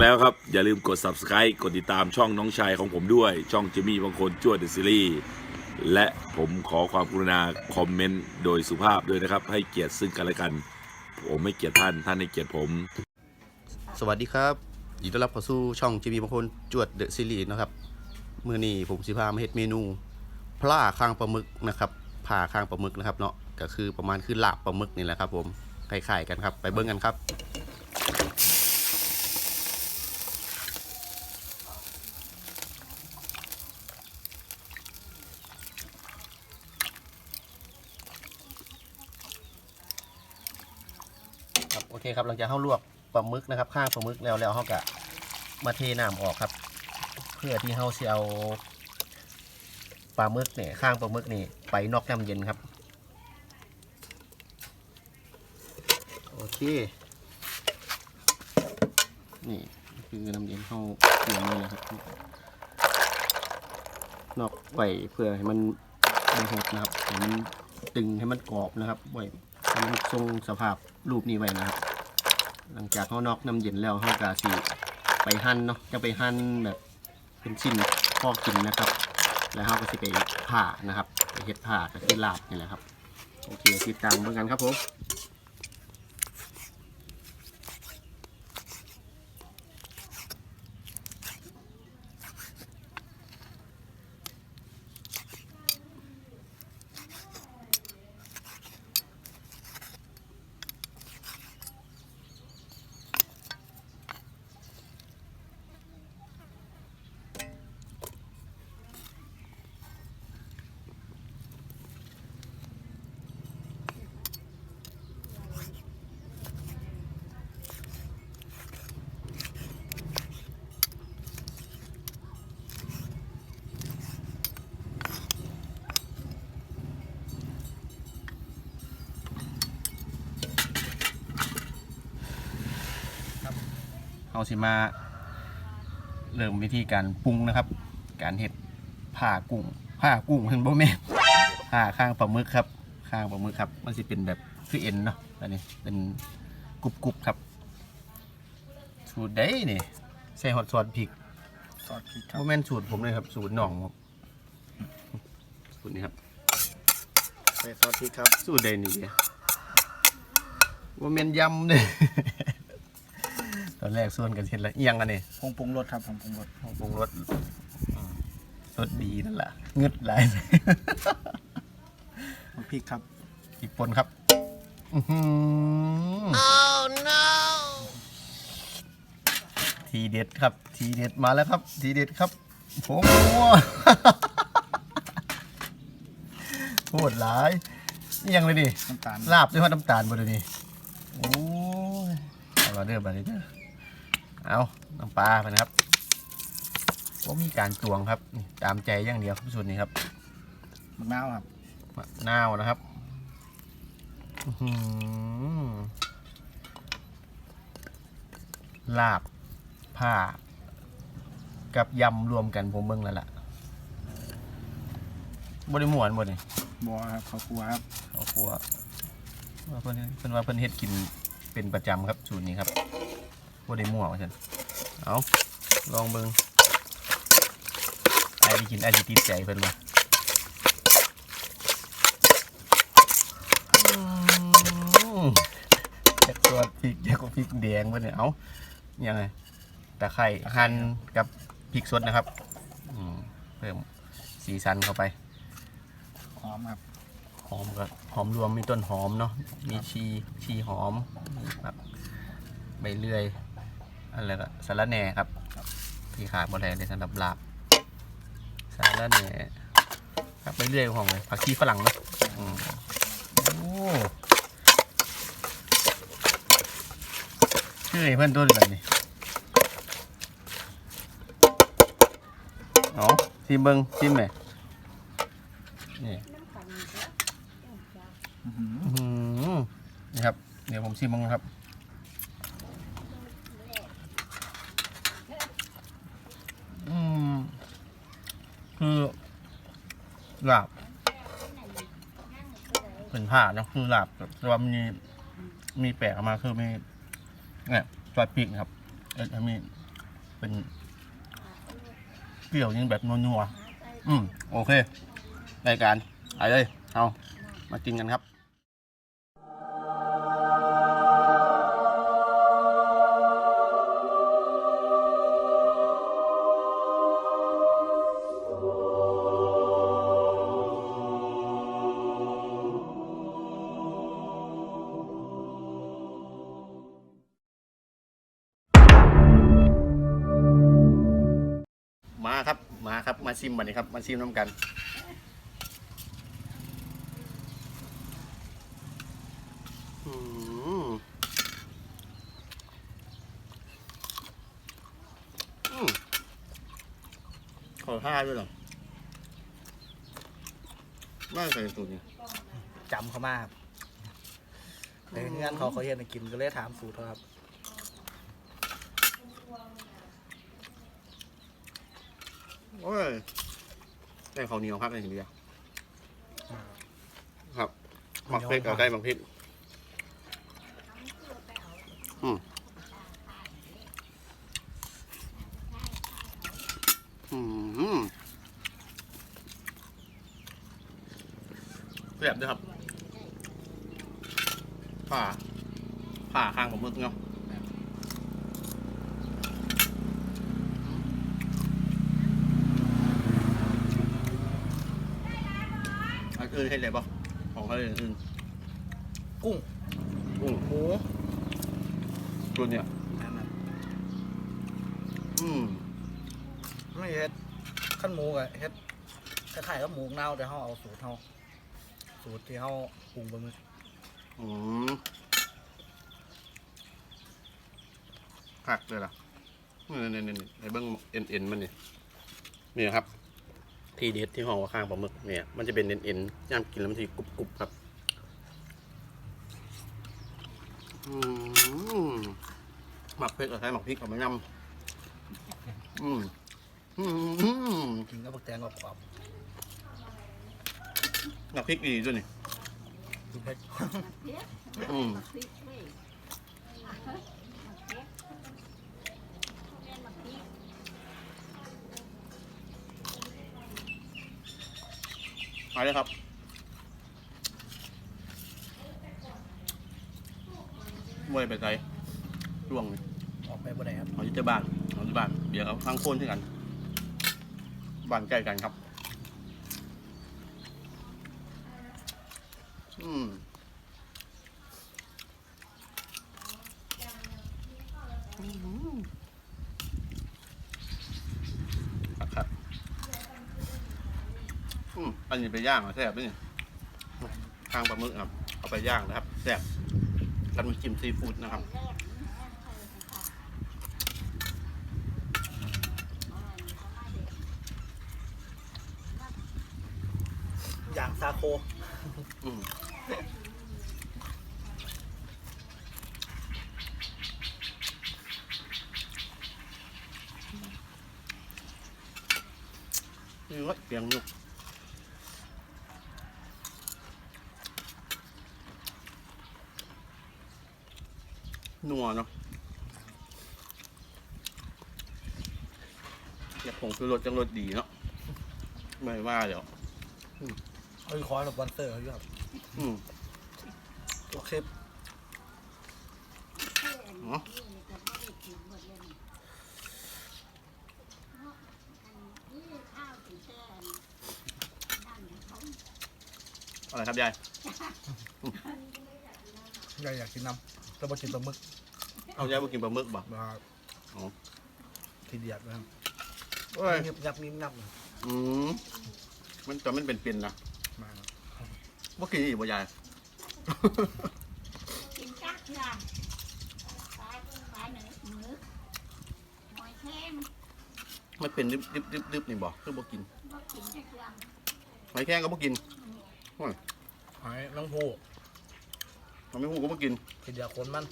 มาแล้วครับ อย่าลืมกด subscribe กดติดตามช่องน้องชายของผมด้วย ช่องจิมมี่บางคนจวดเดอะซีรีส์และผมขอความกรุณาคอมเมนต์โดยสุภาพด้วยนะครับ ให้เกียรติซึ่งกันและกัน ผมไม่เกียดท่านท่านให้เกียรติผม สวัสดีครับยินดีต้อนรับเข้าสู่ช่องจีมีบางคนจวดเดอะซีรีส์นะครับมื้อนี้ผมสิพามาเฮ็ดเมนูพล่าข้างปลาหมึกนะครับผ่าข้างปลาหมึกนะครับเนาะก็คือประมาณคือลาบปลาหมึกนี่แหละครับ ผมคล้ายๆกันครับ ไปเบิ่งกันครับ โอเคครับหลังจากเข้าลวกปลาหมึกนะครับ ข้างปลาหมึกแล้วแล้วเขาก็มาเทน้ำออกครับ เพื่อที่เขาจะเอาปลาหมึกเนี่ยข้างปลาหมึกนี่ไปนอกน้ำเย็นครับโอเค นี่คือน้ำเย็นเข้าเตียมนี่นะครับ นอกไว้เพื่อให้มันไม่หดนะครับให้มันตึงให้มันกรอบนะครับไว้ ให้มันทรงสภาพรูปนี้ไว้นะครับ หลังจากเขานอกน้ำเย็นแล้วเขากาสีไปหั่นเนาะจะไปหั่นแบบเป็นชิ้นพอกินนะครับ แล้วเขาก็สิไปผ่านะครับไปเฮ็ดผ่ากับที่ลาบนี่แหละครับโอเคติดตามเหมือนกันครับผม เขาสิมาเริ่มวิธีการปรุงนะครับ การเห็ดผ่ากุ้งผ่ากุ้งเห็นบ่แม่นผ่าข้างปลาหมึกครับ ข้างปลาหมึกครับ มันสิเป็นแบบคือเอ็นเนาะอันนี้เป็นกรุบกรุบๆครับสูตรได้นี่ใส่ฮอตซอสพริกซอสพริกครับ่บแม่นสูตรผมเลยครับ สูตรน้องครับสูตรนี้ครับใส่ซอสพริกครับ สูตรใดนี่เด้ว่าเมนยำเด้ ตอนแรกส่วนกันเห็นละเอียงอันนี้ผงปรุงรสครับผงปรุงรสปรุงรสอืมรสดีนั่นแหละเงึดหลาย น้ำพริกครับอีกปนครับอื้อหือทีเด็ดครับ ทีเด็ดมาแล้วครับ ทีเด็ดครับผมวัวโคตรหลายนี่ยังเลยดิน้ำตาลลาบด้วยว่าน้ำตาลบ่เดี๋ยวนี้โอ้ยเอาละเด้อบัดนี้เด้อ เอาน้ำปลาไปนะครับว่ามีการตวงครับนี่ตามใจอย่างเดียวครับส่วนนี้ครับมะนาวครับมะนาวนะครับอื้อหือลาบผ้า กับยำรวมกันผมเบิ่งแล้วล่ะบริมวนบ่นี่บัวครับข้าวคั่วครับเอาครัวว่าเพิ่นเพิ่นว่าเพิ่นเฮ็ดกินเป็นประจำครับสูตรนี้ครับ บ่ได้มั่วว่าซั่นเอาลองเบิ่งไอ้ที่กินไอ้ที่ติดใจเพิ่นว่าอืมจากตัวพริกจากพริกแดงเพิ่นเนี่ยเอายังไงตะไคร้หั่นกับพริกสดนะครับอืมเพิ่มสีสันเข้าไปหอมครับหอมก็หอมรวมมีต้นหอมเนาะมีชีชีหอมมีแบบใบเลื่อย อะไรก็สาระแหน่ครับที่ขาดบอแดเลยสำหรับลาบสาระแหน่ครับใบเลื่อยของเลยผักชีฝรั่งเนาะโอ้ชื่อเพื่อนต้นแบบนี้เอาซิมเบิ้งซิมไหมนี่นี่ครับ เดี๋ยวผมชิมมั้งครับ อืมคือ ลาบเป็นผ่าเนอะคือลาบแต่ว่ามีมีแปลกออกมาคือมีเนี่ยซอยปีกนะครับเอ็มีเป็นเปรี้ยวยังแบบนัวๆอืมโอเครายการไปเลยเอามากินกันครับ มาครับมาชิมบันนี้ครับ มาชิมน้ำกันอขอท่าด้วยเหรอไม่ใส่สูตรนี้จำเขามากครับในเงื่อนเขาเขาเห็นให้กินก็เลยถามสูตรเขาครับ โอ้ยได้ข้าวเหนียวครับในทีเดียวครับหมักพริกกับไก่หมักพริกอืมอืมแซ่บด้วยครับผ่าผ่าข้างผมมึกเนาะ อันอื่นให้เลยปะของเขาอื่นอื่นกุ้งกุ้งหมูตัวเนี่ยนั่นน่ะอืมไม่เฮ็ดขั้นหมูกับเฮ็ดคล้ายๆกับหมูเน่าแต่เขาเอาสูตรเขาสูตรที่เขาปรุงบะหมึกอืมคักเลยล่ะนี่นี่นี่นี่ไอ้เบิ้งเอ็นเอ็นมันนี่นี่ครับ ทีเด็ดที่ห่อข้างปลาหมึกเนี่ยมันจะเป็นเอ็นเอ็นย่ามกินแล้วมันจะกรุบกรุบครับอืมหมักพริกกับใช้หมักพริกกับมะยำอืมอืมกินกับผักแตงกรอบหมักพริกดีด้วยนี่ๆกินเผ็ดอืม ไปเลยครับไม่ได้ไปไกลร่วงเลยออกไปบ่ได้ครับเอาที่เจ้าบ้านเอาที่บ้านเดี๋ยวเอาข้างโค่นที่กัน บ้านใกล้กันครับ อืมครับครับ อืมอันนี้ไปย่างเหรอแซ่บไหมเนี่ยข้างปลาหมึกครับ เอาไปย่างนะครับแซ่บกันมาจิ้มซีฟู้ดนะครับอย่างซาโคอืมนี่ก็เสียงนุก นัวเนาะอยากผงคือรสจังรสดีเนาะไม่ว่าเดี๋ยวเขาขอสปอนเซอร์เขาอยู่ครับอืมโอเคเนาะอะไรครับยายอยากอยากกินน้ำ แล้วมากินปลาหมึกเอายายมากินปลาหมึกบ่ มาอ๋อ ทีเดียดนะครับเอ้ยงับงับงิบงับนะอืมมันจะมันเป็นๆนะมาครับเมื่อกี้นี่บ่ยาย กินจักจ้ะปลาปลาหนึ่งมือหอยแครงมันเป็นดิบดิบดิบดิบนี่บ่คือบ่กินบ่กินจักเรื่องหอยแครงก็บ่กิน หอยน้องผู ทำไม่ฮู้ก็บ่กินทีเดียดคนมัน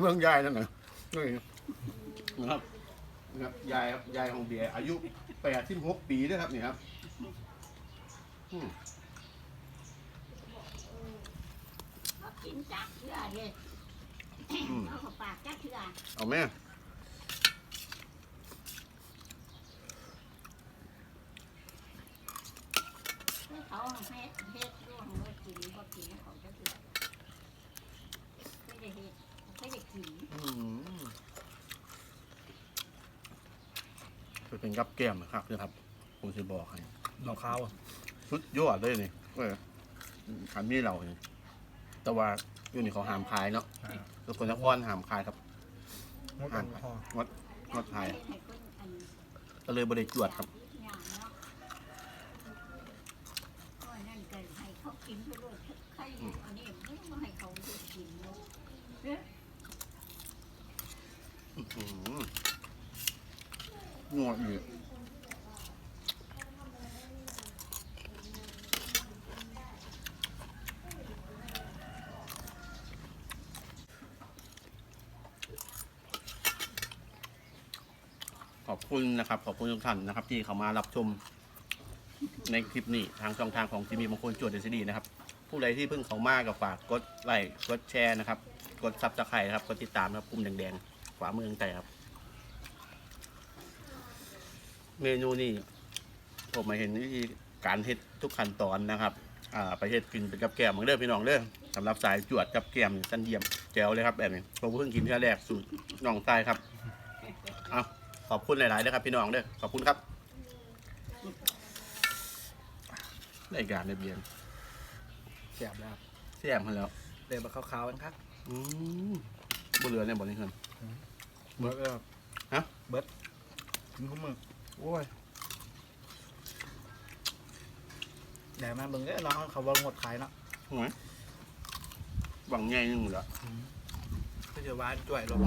เรื่องยายนั่นน่ะนี่นะครับนะครับยายครับยายของเบียร์อายุ86ปีด้วยครับนี่ครับอืมบ่กินจักเรื่องเลยอืมเอาเข้าปากจักเถื่อเอาแม่ เพื่อเขาเฮ็ดเฮ็ดร่วงว่ากินบ่กินเขาจักเถื่อไม่ได้เฮ็ดไม่ได้กินอืมจะเป็นกับแก้มนะครับนะครับผมจะบอกให้ดอกขาวอะสุดยอดเลยนี่เว้ยขันมีเราเนี่ยแต่ว่าอยู่นี่เขาหามขายเนาะทุกคนนครหามขายครับงดกันพองดงดขายให้คนอันก็เลยบริจวดครับ อย่างเนาะก็นั่นก็ ให้เขากินไปด้วยใครอันนี้ไม่ต้องให้เขาดูกินเนาะอื้อหือนัวอีกขอบคุณนะครับ ขอบคุณทุกท่านนะครับ ที่เข้ามารับชม ในคลิปนี้ทางช่องทางของทีมีบางคนจวดเดซีดีนะครับ ผู้ใดที่เพิ่งเข้ามาก็ฝากกดไลค์กดแชร์นะครับ กดซับสไครต์ครับกดติดตามนะครับปุ่มแดงๆขวามือแต่ครับ เมนูนี้ผมมาเห็นวิธีการเฮ็ดทุกขั้นตอนนะครับอ่าไปเฮ็ดกินเป็นกับแกล้มเหมือนเด้อพี่น้องเด้อสำหรับสายจวดกับแกล้มนี่สั้นเยี่ยมแจ๋วเลยครับแบบนี้ผมเพิ่งกินเท่าแรกสูตรน้องใต้ครับเอาขอบคุณหลายๆเด้อครับพี่น้องเด้อขอบคุณครับ รายการในเบียนแซ่บแล้วครับเสียมมาแล้วเดี๋ยวมาขาวๆกันครับอืมบ่เหลือเนี่ยบ่นี่เพิ่น เบิร์ดเลยครับฮะ เบิร์ดกินข้าวมือโอ้ยแหนมาเบิ่งเด้อน้องเขาว่างดขายเนาะหวยบังใหญ่นึงหมดละก็จะหวานจ่วยลง